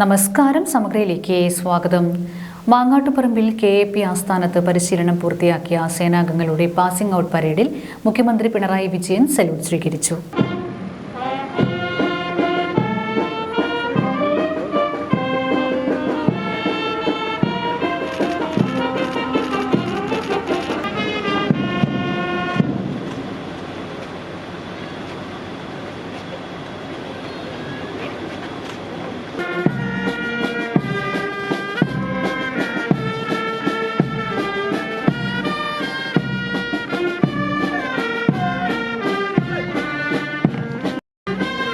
നമസ്കാരം സമഗ്രയിലേക്ക് സ്വാഗതം. മാങ്ങാട്ടുപറമ്പിൽ K A P ആസ്ഥാനത്ത് പരിശീലനം പൂർത്തിയാക്കിയ സേനാംഗങ്ങളുടെ പാസിംഗ് ഔട്ട് പരേഡിൽ മുഖ്യമന്ത്രി പിണറായി വിജയൻ സല്യൂട്ട് സ്വീകരിച്ചു.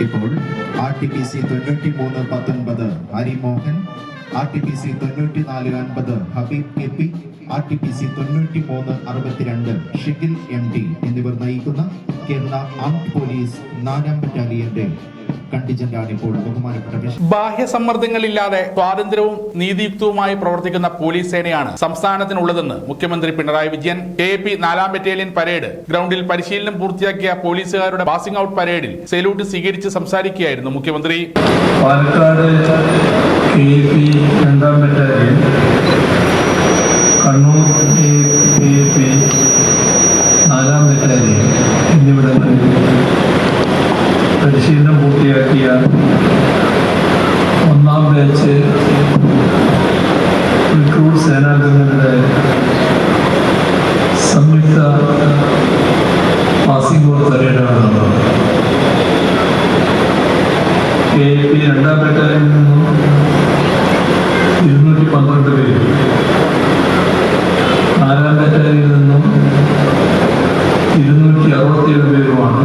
ഇപ്പോൾ ആർ ടി പി സി തൊണ്ണൂറ്റി മൂന്ന് പത്തൊൻപത് Harimohan R T P C തൊണ്ണൂറ്റി നാല് അൻപത് Habeeb K P R T P C തൊണ്ണൂറ്റി മൂന്ന് അറുപത്തിരണ്ട് ഷിഖിൽ എം ടി എന്നിവർ നയിക്കുന്ന കേരള ആംഡ് പോലീസ് നാലാം ബറ്റാലിയന്റെ ബാഹ്യ സമ്മർദ്ദങ്ങളില്ലാതെ സ്വാതന്ത്ര്യവും നീതിയുക്തവുമായി പ്രവർത്തിക്കുന്ന പോലീസ് സേനയാണ് സംസ്ഥാനത്തിനുള്ളതെന്ന് മുഖ്യമന്ത്രി പിണറായി വിജയൻ കെ പി നാലാം ബറ്റാലിയൻ പരേഡ് ഗ്രൗണ്ടിൽ പരിശീലനം പൂർത്തിയാക്കിയ പോലീസുകാരുടെ പാസിംഗ് ഔട്ട് പരേഡിൽ സെല്യൂട്ട് സ്വീകരിച്ച് സംസാരിക്കുകയായിരുന്നു മുഖ്യമന്ത്രി. പാലക്കാട് രണ്ടാം ബറ്റാലിയൻ കണ്ണൂർ നാലാം ബറ്റാലിയൻ എന്നിവിടങ്ങളിൽ പരിശീലനം പൂർത്തിയാക്കിയ ഒന്നാം ബാച്ച് റിക്രൂട്ട് സേനാംഗങ്ങളുടെ സംയുക്ത പാസിംഗ് ബോർഡ് പരേഡാണ് നടന്നത്. കെ പി രണ്ടാം ബറ്റാലിയനിൽ നിന്നും ഇരുന്നൂറ്റി പന്ത്രണ്ട് പേര് നാലാം ബറ്റാലിയനിൽ നിന്നും ഇരുന്നൂറ്റി അറുപത്തിയേഴ് പേരുമാണ്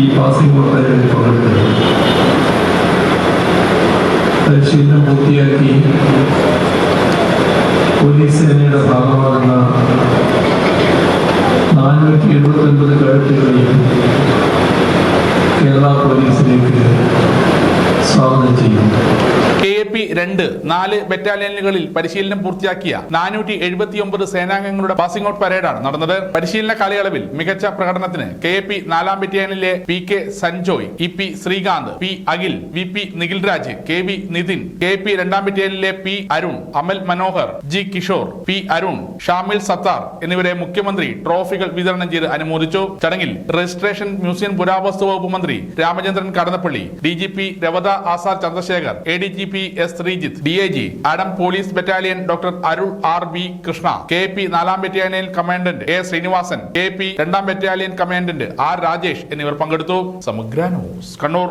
ഈ പാസിംഗ് ഔട്ട് പരേഡിൽ പങ്കെടുത്തത്. പരിശീലനം പൂർത്തിയാക്കി പോലീസ് സേനയുടെ ഭാഗമാകുന്ന നാനൂറ്റി എഴുപത്തി ഒൻപത് കേരള പോലീസിലേക്ക് സ്വാഗതം ചെയ്യുന്നു കെ എ പി രണ്ട് നാല് ബറ്റാലിയനുകളിൽ പരിശീലനം പൂർത്തിയാക്കിയ നാനൂറ്റി എഴുപത്തി ഒമ്പത് സേനാംഗങ്ങളുടെ പാസിംഗ് ഔട്ട് പരേഡാണ് നടന്നത്. പരിശീലന കാലയളവിൽ മികച്ച പ്രകടനത്തിന് കെ എ പി നാലാം ബറ്റാലിയനിലെ P K Sanjoy E P Srikanth P Akhil V P Nikhilraj K V Nithin K P രണ്ടാം ബറ്റാലിയനിലെ P Arun Amal Manohar G Kishore P Arun Shamil Sathar എന്നിവരെ മുഖ്യമന്ത്രി ട്രോഫികൾ വിതരണം ചെയ്ത് അനുമോദിച്ചു. ചടങ്ങിൽ രജിസ്ട്രേഷൻ മ്യൂസിയം പുരാവസ്തു വകുപ്പ് മന്ത്രി Ramachandran Kadannappally D G P Ravada Azad Chandrasekhar A D G P S Sreejith D I G Adam police battalion doctor Arul R B Krishna K P നാലാം battalion commandant A Srinivasan K P രണ്ടാം battalion commandant R Rajesh എന്നിവർ പങ്കെടുത്തു. സമഗ്ര news Kannur.